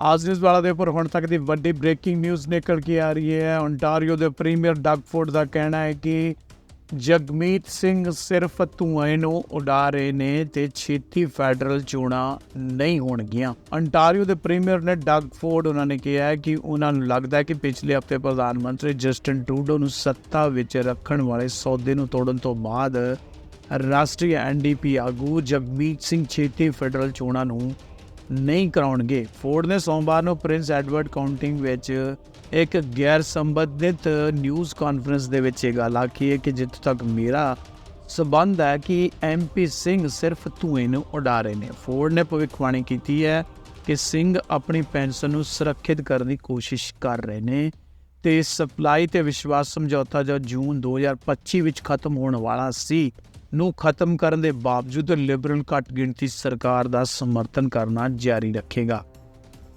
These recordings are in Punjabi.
ਆਜ ਨਿਊਜ਼ ਵਾਲਾ ਦੇ ਉੱਪਰ ਹੁਣ ਤੱਕ ਦੀ ਵੱਡੀ ਬ੍ਰੇਕਿੰਗ ਨਿਊਜ਼ ਨਿਕਲ ਕੇ ਆ ਰਹੀ ਹੈ ਓਨਟਾਰੀਓ ਦੇ ਪ੍ਰੀਮੀਅਰ ਡਗਫੋਰਡ ਦਾ ਕਹਿਣਾ ਹੈ ਕਿ ਜਗਮੀਤ ਸਿੰਘ ਸਿਰਫ ਧੂਏ ਨੂੰ ਉਡਾ ਰਹੇ ਨੇ ਤੇ ਛੇਤੀ ਫੈਡਰਲ ਚੋਣਾਂ ਨਹੀਂ ਹੋਣਗੀਆਂ ਅੰਟਾਰੀਓ ਦੇ ਪ੍ਰੀਮੀਅਰ ਨੇ ਡਗਫੋਰਡ ਉਹਨਾਂ ਨੇ ਕਿਹਾ ਕਿ ਉਹਨਾਂ ਨੂੰ ਲੱਗਦਾ ਹੈ ਕਿ ਪਿਛਲੇ ਹਫ਼ਤੇ ਪ੍ਰਧਾਨ ਮੰਤਰੀ ਜਸਟਿਨ ਟਰੂਡੋ ਨੂੰ ਸੱਤਾ ਵਿੱਚ ਰੱਖਣ ਵਾਲੇ ਸੌਦੇ ਨੂੰ ਤੋੜਨ ਤੋਂ ਬਾਅਦ ਰਾਸ਼ਟਰੀ ਐਨਡੀਪੀ ਆਗੂ ਜਗਮੀਤ ਸਿੰਘ ਛੇਤੀ ਫੈਡਰਲ ਚੋਣਾਂ ਨੂੰ ਨਹੀਂ ਕਰਾਉਣਗੇ। ਫੋਰਡ ਨੇ ਸੋਮਵਾਰ ਨੂੰ ਪ੍ਰਿੰਸ ਐਡਵਰਡ ਕਾਉਂਟਿੰਗ ਵਿੱਚ ਇੱਕ ਗੈਰ ਸੰਬੰਧਿਤ ਨਿਊਜ਼ ਕਾਨਫਰੰਸ ਦੇ ਵਿੱਚ ਇਹ ਗੱਲ ਆਖੀ ਹੈ ਕਿ ਜਿੱਥੇ ਤੱਕ ਮੇਰਾ ਸਬੰਧ ਹੈ ਕਿ ਐਮਪੀ ਸਿੰਘ ਸਿਰਫ ਧੂਏ ਨੂੰ ਉਡਾ ਰਹੇ ਨੇ। ਫੋਰਡ ਨੇ ਭਵਿੱਖਬਾਣੀ ਕੀਤੀ ਹੈ ਕਿ ਸਿੰਘ ਆਪਣੀ ਪੈਨਸ਼ਨ ਨੂੰ ਸੁਰੱਖਿਅਤ ਕਰਨ ਦੀ ਕੋਸ਼ਿਸ਼ ਕਰ ਰਹੇ ਨੇ ਤੇ ਸਪਲਾਈ ਤੇ ਵਿਸ਼ਵਾਸ ਸਮਝੌਤਾ ਜੋ ਜੂਨ 2025 ਵਿੱਚ ਖਤਮ ਹੋਣ ਵਾਲਾ ਸੀ ਨੂੰ ਖਤਮ ਕਰਨ ਦੇ ਬਾਵਜੂਦ ਲਿਬਰਲ ਘੱਟ ਗਿਣਤੀ ਸਰਕਾਰ ਦਾ ਸਮਰਥਨ ਕਰਨਾ ਜਾਰੀ ਰੱਖੇਗਾ।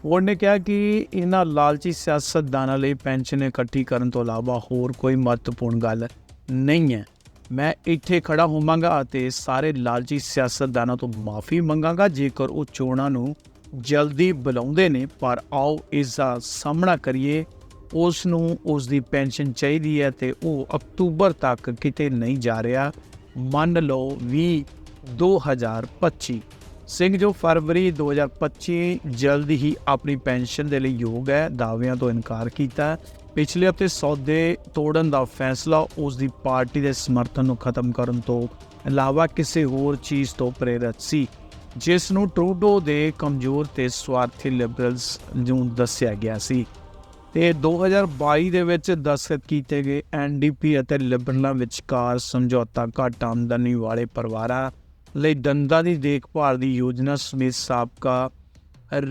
ਫੋਰਡ ਨੇ ਕਿਹਾ ਕਿ ਇਹਨਾਂ ਲਾਲਚੀ ਸਿਆਸਤਦਾਨਾਂ ਲਈ ਪੈਨਸ਼ਨ ਇਕੱਠੀ ਕਰਨ ਤੋਂ ਇਲਾਵਾ ਹੋਰ ਕੋਈ ਮਹੱਤਵਪੂਰਨ ਗੱਲ ਨਹੀਂ ਹੈ। ਮੈਂ ਇੱਥੇ ਖੜਾ ਹੋਵਾਂਗਾ ਅਤੇ ਸਾਰੇ ਲਾਲਚੀ ਸਿਆਸਤਦਾਨਾਂ ਤੋਂ ਮਾਫੀ ਮੰਗਾਂਗਾ, ਜੇਕਰ ਉਹ ਚੋਣਾਂ ਨੂੰ ਜਲਦੀ ਬੁਲਾਉਂਦੇ ਨੇ, ਪਰ ਆਓ ਇਸ ਦਾ ਸਾਹਮਣਾ ਕਰੀਏ। ਉਸ ਨੂੰ ਉਸ ਦੀ ਪੈਨਸ਼ਨ ਚਾਹੀਦੀ ਹੈ ਤੇ ਉਹ ਅਕਤੂਬਰ ਤੱਕ ਕਿਤੇ ਨਹੀਂ ਜਾ ਰਿਹਾ। ਮੰਨ ਲਓ 20 2025 ਸਿੰਘ ਜੋ ਫਰਵਰੀ 2025 ਜਲਦ ਹੀ ਆਪਣੀ ਪੈਨਸ਼ਨ ਦੇ ਲਈ ਯੋਗ ਹੈ, ਦਾਅਵਿਆਂ ਤੋਂ ਇਨਕਾਰ ਕੀਤਾ ਪਿਛਲੇ ਹਫ਼ਤੇ ਸੌਦੇ ਤੋੜਨ ਦਾ ਫੈਸਲਾ ਉਸ ਦੀ ਪਾਰਟੀ ਦੇ ਸਮਰਥਨ ਨੂੰ ਖਤਮ ਕਰਨ ਤੋਂ ਇਲਾਵਾ ਕਿਸੇ ਹੋਰ ਚੀਜ਼ ਤੋਂ ਪ੍ਰੇਰਿਤ ਸੀ। ਜਿਸ ਨੂੰ ਟਰੂਡੋ ਦੇ ਕਮਜ਼ੋਰ ਤੇ ਸਵਾਰਥੀ ਲਿਬਰਲਸ ਨੂੰ ਦੱਸਿਆ ਗਿਆ ਸੀ। ਤੇ 2022 ਦੇ ਵਿੱਚ ਦਸਤਖਤ ਕੀਤੇ ਗਏ ਐਨਡੀਪੀ ਅਤੇ ਲਿਬਰਲਾਂ ਵਿਚਕਾਰ ਸਮਝੌਤਾ ਘੱਟ ਆਮਦਨੀ ਵਾਲੇ ਪਰਿਵਾਰਾਂ ਲਈ ਦੰਦਾਂ ਦੀ ਦੇਖਭਾਲ ਦੀ ਯੋਜਨਾ ਸਮੇਤ ਸਾਬਕਾ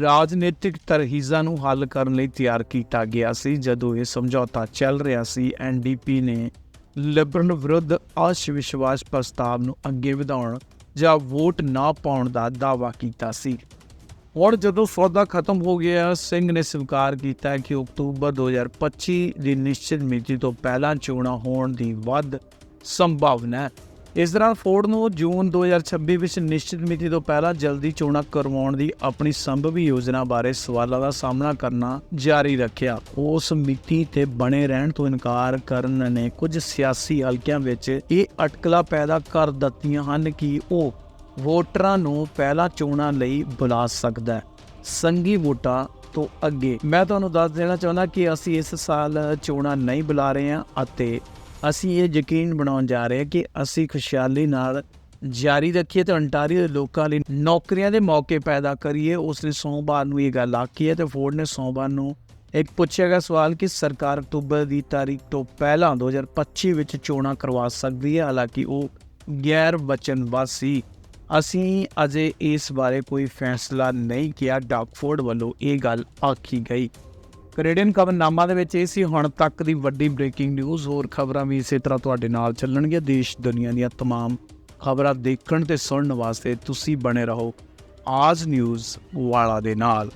ਰਾਜਨੀਤਿਕ ਤਰਹੀਜ਼ਾਂ ਨੂੰ ਹੱਲ ਕਰਨ ਲਈ ਤਿਆਰ ਕੀਤਾ ਗਿਆ ਸੀ, ਜਦੋਂ ਇਹ ਸਮਝੌਤਾ ਚੱਲ ਰਿਹਾ ਸੀ। ਐਨਡੀਪੀ ਨੇ ਲਿਬਰਲ ਵਿਰੁੱਧ ਅਸ਼ਵਿਸ਼ਵਾਸ ਪ੍ਰਸਤਾਵ ਨੂੰ ਅੱਗੇ ਵਧਾਉਣ ਜਾਂ ਵੋਟ ਨਾ ਪਾਉਣ ਦਾ ਦਾਅਵਾ ਕੀਤਾ ਸੀ। ਹੁਣ ਜਦੋਂ ਸੌਦਾ ਖਤਮ ਹੋ ਗਿਆ, ਸਿੰਘ ਨੇ ਸਵੀਕਾਰ ਕੀਤਾ ਕਿ ਅਕਤੂਬਰ 2025 ਦੀ ਨਿਸ਼ਚਿਤ ਮਿਤੀ ਤੋਂ ਪਹਿਲਾਂ ਚੋਣਾਂ ਹੋਣ ਦੀ ਵੱਧ ਸੰਭਾਵਨਾ ਹੈ। ਇਸ ਦੌਰਾਨ ਫੋਰਡ ਨੂੰ ਜੂਨ 2026 ਵਿੱਚ ਨਿਸ਼ਚਿਤ ਮਿਤੀ ਤੋਂ ਪਹਿਲਾਂ ਜਲਦੀ ਚੋਣਾਂ ਕਰਵਾਉਣ ਦੀ ਆਪਣੀ ਸੰਭਵੀ ਯੋਜਨਾ ਬਾਰੇ ਸਵਾਲਾਂ ਦਾ ਸਾਹਮਣਾ ਕਰਨਾ ਜਾਰੀ ਰੱਖਿਆ। ਉਸ ਮਿਤੀ ਤੇ ਬਣੇ ਰਹਿਣ ਤੋਂ ਇਨਕਾਰ ਕਰਨ ਨੇ ਕੁਝ ਸਿਆਸੀ ਹਲਕਿਆਂ ਵਿੱਚ ਇਹ ਅਟਕਲਾਂ ਪੈਦਾ ਕਰ ਦਿੱਤੀਆਂ ਹਨ ਕਿ ਉਹ ਵੋਟਰਾਂ ਨੂੰ ਪਹਿਲਾਂ ਚੋਣਾਂ ਲਈ ਬੁਲਾ ਸਕਦਾ ਹੈ। ਸੰਗੀ ਵੋਟਾਂ ਤੋਂ ਅੱਗੇ। ਮੈਂ ਤੁਹਾਨੂੰ ਦੱਸ ਦੇਣਾ ਚਾਹੁੰਦਾ ਕਿ ਅਸੀਂ ਇਸ ਸਾਲ ਚੋਣਾਂ ਨਹੀਂ ਬੁਲਾ ਰਹੇ ਹਾਂ ਅਤੇ ਅਸੀਂ ਇਹ ਯਕੀਨ ਬਣਾਉਣ ਜਾ ਰਹੇ ਹਾਂ ਕਿ ਅਸੀਂ ਖੁਸ਼ਹਾਲੀ ਨਾਲ ਜਾਰੀ ਰੱਖੀਏ ਤੇ ਅੰਟਾਰੀਓ ਦੇ ਲੋਕਾਂ ਲਈ ਨੌਕਰੀਆਂ ਦੇ ਮੌਕੇ ਪੈਦਾ ਕਰੀਏ। ਉਸ ਨੇ ਸੋਮਵਾਰ ਨੂੰ ਇਹ ਗੱਲ ਆਖੀ ਹੈ ਤੇ ਫੋਰਡ ਨੇ ਸੋਮਵਾਰ ਨੂੰ ਇੱਕ ਪੁੱਛਿਆ ਗਿਆ ਸਵਾਲ ਕਿ ਸਰਕਾਰ ਅਕਤੂਬਰ ਦੀ ਤਾਰੀਖ ਤੋਂ ਪਹਿਲਾਂ 2025 ਵਿੱਚ ਚੋਣਾਂ ਕਰਵਾ ਸਕਦੀ ਹੈ। ਹਾਲਾਂਕਿ ਉਹ ਗੈਰ ਵਚਨਬੱਧ ਸੀ ਅਸੀਂ ਅਜੇ ਇਸ ਬਾਰੇ ਕੋਈ ਫੈਸਲਾ ਨਹੀਂ ਕੀਤਾ ਡਾਕਫੋਰਡ ਵੱਲੋਂ ਇਹ ਗੱਲ ਆਖੀ ਗਈ ਕੈਨੇਡੀਅਨ ਖਬਰਨਾਮਾ ਦੇ ਵਿੱਚ ਇਹ ਸੀ ਹੁਣ ਤੱਕ ਦੀ ਵੱਡੀ ਬ੍ਰੇਕਿੰਗ ਨਿਊਜ਼ ਹੋਰ ਖਬਰਾਂ ਵੀ ਇਸੇ ਤਰ੍ਹਾਂ ਤੁਹਾਡੇ ਨਾਲ ਚੱਲਣਗੀਆਂ ਦੇਸ਼ ਦੁਨੀਆ ਦੀਆਂ तमाम ਖਬਰਾਂ ਦੇਖਣ ਤੇ ਸੁਣਨ ਵਾਸਤੇ ਤੁਸੀਂ ਬਣੇ ਰਹੋ ਆਜ ਨਿਊਜ਼ ਵਾਲਾ ਦੇ ਨਾਲ